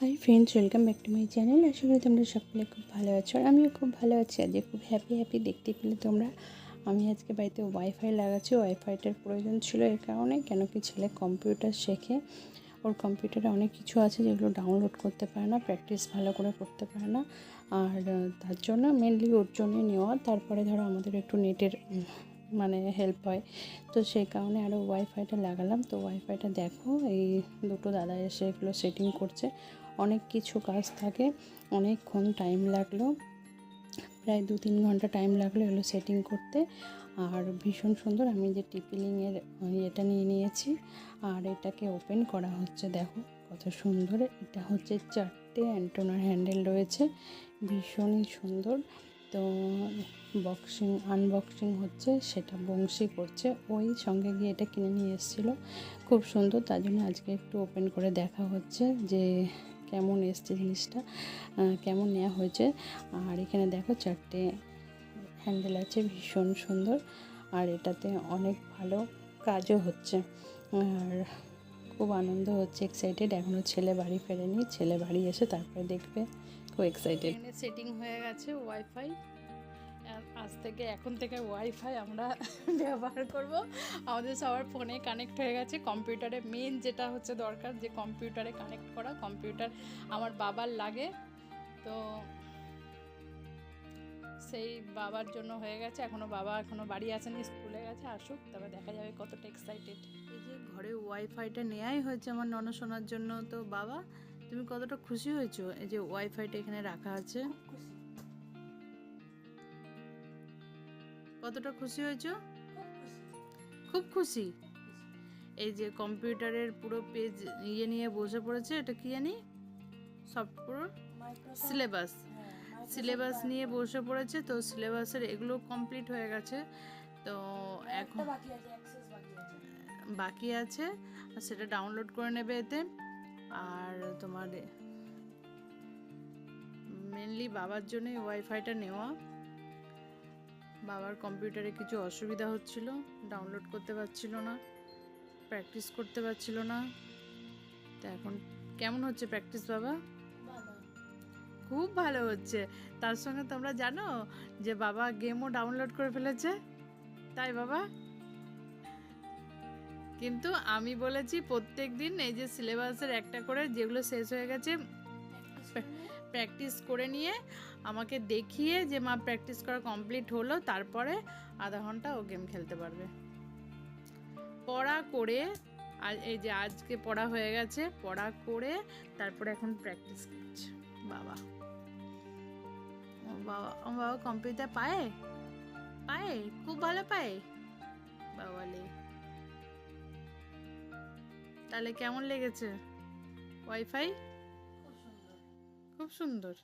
Hi friends welcome back to my channel আশা করি তোমরা সকলে খুব ভালো আছো আর আমিও খুব ভালো আছি। আজকে খুব হ্যাপি হ্যাপি দেখতে পেলে তোমরা। আমি আজকে বাড়িতে ওয়াইফাই লাগাচ্ছি। ওয়াইফাইটার প্রয়োজন ছিল এর কারণে কেন কি ছেলে কম্পিউটার শেখে। ওর কম্পিউটারে অনেক কিছু আছে যেগুলো ডাউনলোড করতে পারে না প্র্যাকটিস ভালো করে করতে পারে না। আর তার জন্য মেনলি ওর জন্যই নেওয়া। তারপরে ধরো আমাদের একটু নেটের মানে হেল্প হয়। তো সেই কারণে আরও ওয়াইফাইটা লাগালাম। তো ওয়াইফাইটা দেখো, এই দুটো দাদা এসে এগুলো সেটিং করছে। অনেক কিছু কাজ থাকে, অনেকক্ষণ টাইম লাগল। প্রায় দু তিন ঘণ্টা টাইম লাগল এগুলো সেটিং করতে। আর ভীষণ সুন্দর আমি যে টিপিলিংয়ের এটা নিয়ে নিয়েছি, আর এটাকে ওপেন করা হচ্ছে, দেখো কত সুন্দর। এটা হচ্ছে চারটে অ্যান্টোনার হ্যান্ডেল রয়েছে, ভীষণই সুন্দর। তো বক্সিং আনবক্সিং হচ্ছে, সেটা বংশী করছে। ওই সঙ্গে গিয়ে এটা কিনে নিয়ে এসেছিল, খুব সুন্দর। তার জন্য আজকে একটু ওপেন করে দেখা হচ্ছে যে কেমন এসছে জিনিসটা কেমন নেওয়া হয়েছে। আর এখানে দেখো চারটে হ্যান্ডেল আছে, ভীষণ সুন্দর। আর এটাতে অনেক ভালো কাজও হচ্ছে। আর খুব আনন্দ হচ্ছে এক্সাইটেড এখনও ছেলে বাড়ি ফেরেনি, ছেলে বাড়ি এসে তারপরে দেখবে, খুব এক্সাইটেড সেটিং হয়ে গেছে ওয়াইফাই আজ থেকে এখন থেকে ওয়াইফাই আমরা ব্যবহার করব। আমাদের সবার ফোনে কানেক্ট হয়ে গেছে। কম্পিউটারে মেন যেটা হচ্ছে দরকার যে কম্পিউটারে কানেক্ট করা। কম্পিউটার আমার বাবার লাগে। তো সেই বাবার জন্য হয়ে গেছে। এখনও বাবা এখনও বাড়ি আসেনি স্কুলে গেছে আসুক। তবে দেখা যাবে কতটা এক্সাইটেড এই যে ঘরে ওয়াইফাইটা নেওয়াই হয়েছে আমার ননশোনার জন্য তো বাবা তুমি কতটা খুশি হয়েছো? এই যে ওয়াইফাইটা এখানে রাখা আছে। কতটা খুশি হয়েছো? খুব খুশি। এই যে কম্পিউটারের পুরো পেজ ইয়ে নিয়ে বসে পড়েছে এটা কি জানি? Software syllabus. সিলেবাস নিয়ে বসে পড়েছে তো সিলেবাসের এগুলো কমপ্লিট হয়ে গেছে। তো এখন বাকি আছে সেটা ডাউনলোড করে নেবে এতে। আর তোমার মেনলি বাবার জন্যই ওয়াইফাইটা নেওয়া। বাবার কম্পিউটারে কিছু অসুবিধা হচ্ছিল ডাউনলোড করতে পারছিল না প্র্যাকটিস করতে পারছিল না। তো এখন কেমন হচ্ছে প্র্যাকটিস বাবা? খুব ভালো হচ্ছে। তার সঙ্গে তোমরা জানো যে বাবা গেমও ডাউনলোড করে ফেলেছে? তাই, বাবা? কিন্তু আমি বলেছি প্রত্যেক দিন এই যে সিলেবাসের একটা করে যেগুলো শেষ হয়ে গেছে প্র্যাকটিস করে নিয়ে আমাকে দেখিয়ে যে মা প্র্যাকটিস করা কমপ্লিট হলো, তারপরে আধা ঘণ্টা ও গেম খেলতে পারবে। পড়া করে আর এই যে আজকে পড়া হয়ে গেছে, পড়া করে তারপরে এখন প্র্যাকটিস করছে। বাবা। ও বাবা ও বাবা কম্পিউটার পায়? পায়? খুব ভালো পায়? বাবালে তাহলে কেমন লেগেছে? ওয়াইফাই খুব সুন্দর।